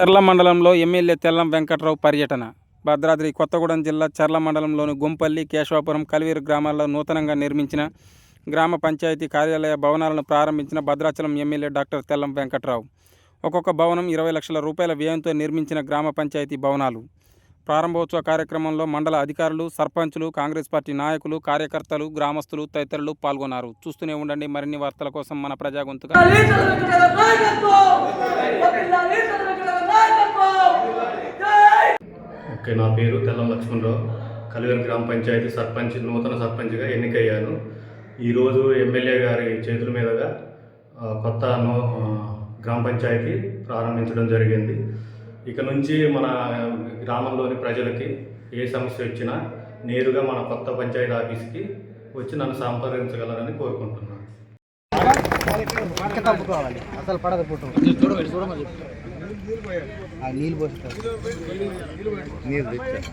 చర్ల మండలంలో ఎమ్మెల్యే తెల్లం వెంకట్రావు పర్యటన. భద్రాద్రి కొత్తగూడెం జిల్లా చర్ల మండలంలోని గుంపల్లి కేశవాపురం కలివేరు గ్రామాల్లో నూతనంగా నిర్మించిన గ్రామ పంచాయతీ కార్యాలయ భవనాలను ప్రారంభించిన భద్రాచలం ఎమ్మెల్యే డాక్టర్ తెల్లం వెంకట్రావు. ఒక్కొక్క భవనం ఇరవై లక్షల రూపాయల వ్యయంతో నిర్మించిన గ్రామ పంచాయతీ భవనాలు. ప్రారంభోత్సవ కార్యక్రమంలో మండల అధికారులు సర్పంచులు కాంగ్రెస్ పార్టీ నాయకులు కార్యకర్తలు గ్రామస్తులు తదితరులు పాల్గొన్నారు. చూస్తూనే ఉండండి మరిన్ని వార్తల కోసం మన ప్రజా గొంతుగా ఓకే నా పేరు తెల్లం లక్ష్మణరావు. కలివేరు గ్రామ పంచాయతీ సర్పంచ్ నూతన సర్పంచ్గా ఎన్నికయ్యాను. ఈరోజు ఎమ్మెల్యే గారి చేతుల మీదుగా కొత్త నూ గ్రామ పంచాయతీ ప్రారంభించడం జరిగింది. ఇక నుంచి మన గ్రామంలోని ప్రజలకి ఏ సమస్య వచ్చినా నేరుగా మన కొత్త పంచాయతీ ఆఫీస్కి వచ్చి నన్ను సంప్రదించగలరని కోరుకుంటున్నాను. అసలు పడదు నీళ్ళు పోస్తారు నీళ్ళు తెచ్చా.